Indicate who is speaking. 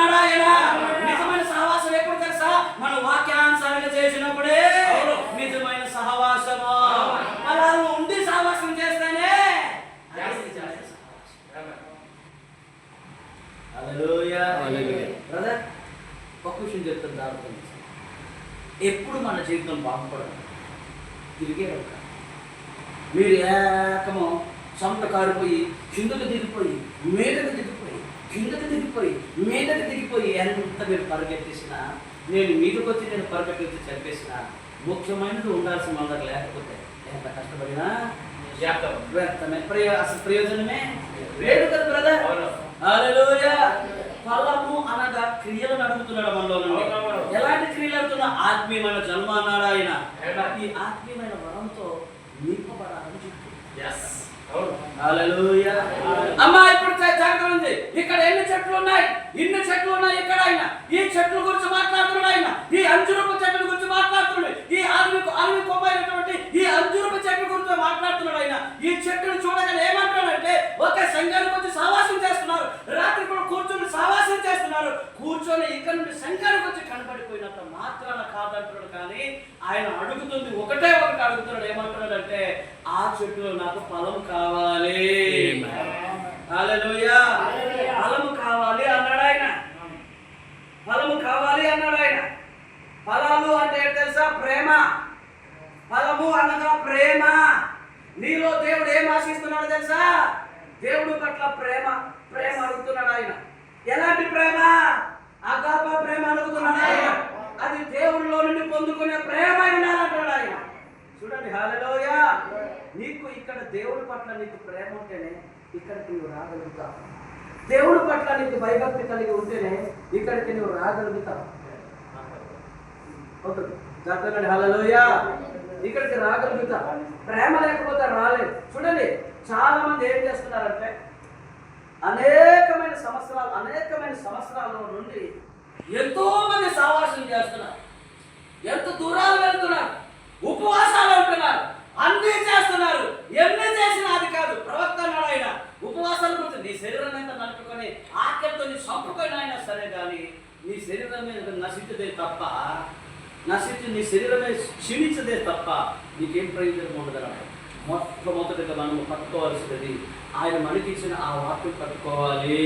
Speaker 1: ఆయన నిజమైన సహవాసం ఎప్పుడు తెలుసా? మన వాక్యానుసారంగా చేసినప్పుడే.
Speaker 2: అవును.
Speaker 1: నిజమైన సహవాసము. అలా ఉండి సహవాసం చేస్తేనే. బ్రదర్ ఒక విషయం చెప్తాను దాంట్లో ఎప్పుడు మన జీవితం బాగుపడదు. తిరిగే మీరు ఏకమో సొంత కారిపోయి కిందకు దిగిపోయి మీదకు దిగిపోయి కిందకు దిగిపోయి మీదకు దిగిపోయి ఎంత మీరు పరిగెత్తేసిన నేను మీదకి వచ్చి నేను పరిగెత్తి చెప్పేసిన ముఖ్యమైనది ఉండాల్సిన అందరు లేకపోతే ఎంత కష్టపడినా. వ్యర్థమే. అసలు ప్రయోజనమే? లేదు కదా బ్రదర్ ఫలము అనగా క్రియలు నడుపుతున్నాడు మనలో. ఎలాంటి క్రియలు నడుపుతున్నా ఆత్మీయమైన జన్మ అన్నాడు ఆయన. ఈ ఆత్మీయమైన వరంతో నింపబడాలని చెప్తుంది అమ్మా ఉంది. ఇక్కడ ఎన్ని చెట్లు ఉన్నాయి? ఇన్ని చెట్లు ఉన్నాయి ఇక్కడ ఆయన ఈ చెట్ల గురించి మాట్లాడుతున్నాడు ఆయన. ఈ అంజురపు చెట్ల గురించి మాట్లాడుతున్నాడు. ఈ అడవి అడవి కొమ్మైనటువంటి ఈ అంజురపు చెట్ల గురించి మాట్లాడుతున్నాడు ఆయన. ఈ చెట్టును చూడగానే ఏమంటాడంటే ఒక సంఘానికి వచ్చి సావాసం చేస్తున్నారు. రాత్రి కూడా కూర్చొని సావాసం చేస్తున్నారు. కూర్చొని ఇక్కడ నుండి సంఘానికి వచ్చి కనబడిపోయినంత మాత్రాన కాదంటున్నాడు కానీ ఆయన అడుగుతుంది ఒకటే ఒకటి అడుగుతున్నాడు. ఏమంటున్నాడంటే ఆ చెట్టులో నాకు ఫలం కావాలి. ఫలము కావాలి అన్నాడు ఆయన. ఫలము కావాలి అన్నాడు ఆయన. ఫలాలు అంటే తెలుసా? ప్రేమ. ఫలము అనగా ప్రేమ. నీలో దేవుడు ఏం ఆశిస్తున్నాడు తెలుసా? దేవుడు పట్ల ప్రేమ. ప్రేమ అడుగుతున్నాడు ఆయన. ఎలాంటి ప్రేమ? అగాప ప్రేమ అడుగుతున్నాడు ఆయన. అది దేవుడిలో నుండి పొందుకునే ప్రేమ అయి ఉండాలంటున్నాడు ఆయన చూడండి హల్లెలూయా నీకు ఇక్కడ దేవుడి పట్ల నీకు ప్రేమ ఉంటేనే ఇక్కడికి నువ్వు రాగలుగుతావు. దేవుడి పట్ల నీకు భయభక్తి కలిగి ఉంటేనే ఇక్కడికి నువ్వు రాగలుగుతావు. ఓకే జాగ్రత్తగా హల్లెలూయా. ఇక్కడికి రాగలుగుతా ప్రేమ లేకపోతే రాలేదు. చూడండి చాలా మంది ఏం చేస్తున్నారంటే అనేకమైన సంవత్సరాలు అనేకమైన సంవత్సరాల నుండి ఎంతో మంది సావాసం చేస్తున్నారు. ఎంత దూరాలు వెళ్తున్నారు ఉపవాసాలు ఉంటున్నారు అన్నీ చేస్తున్నారు ఎన్ని చేసినా అది కాదు ప్రవక్త అన్నాడు ఆయన ఉపవాసాల గురించి నీ శరీరం ఎంత నడుపుకొని ఆకలితో నీ చంపుకొని అయినా సరే కానీ నీ శరీరం మీద నశించదే తప్ప నశించి నీ శరీరమే క్షీణించదే తప్ప నీకేం ప్రయోజనం ఉండదు మొట్టమొదటిగా మనం పట్టుకోవాల్సినది ఆయన మనకి ఇచ్చిన ఆ వాక్యం పట్టుకోవాలి.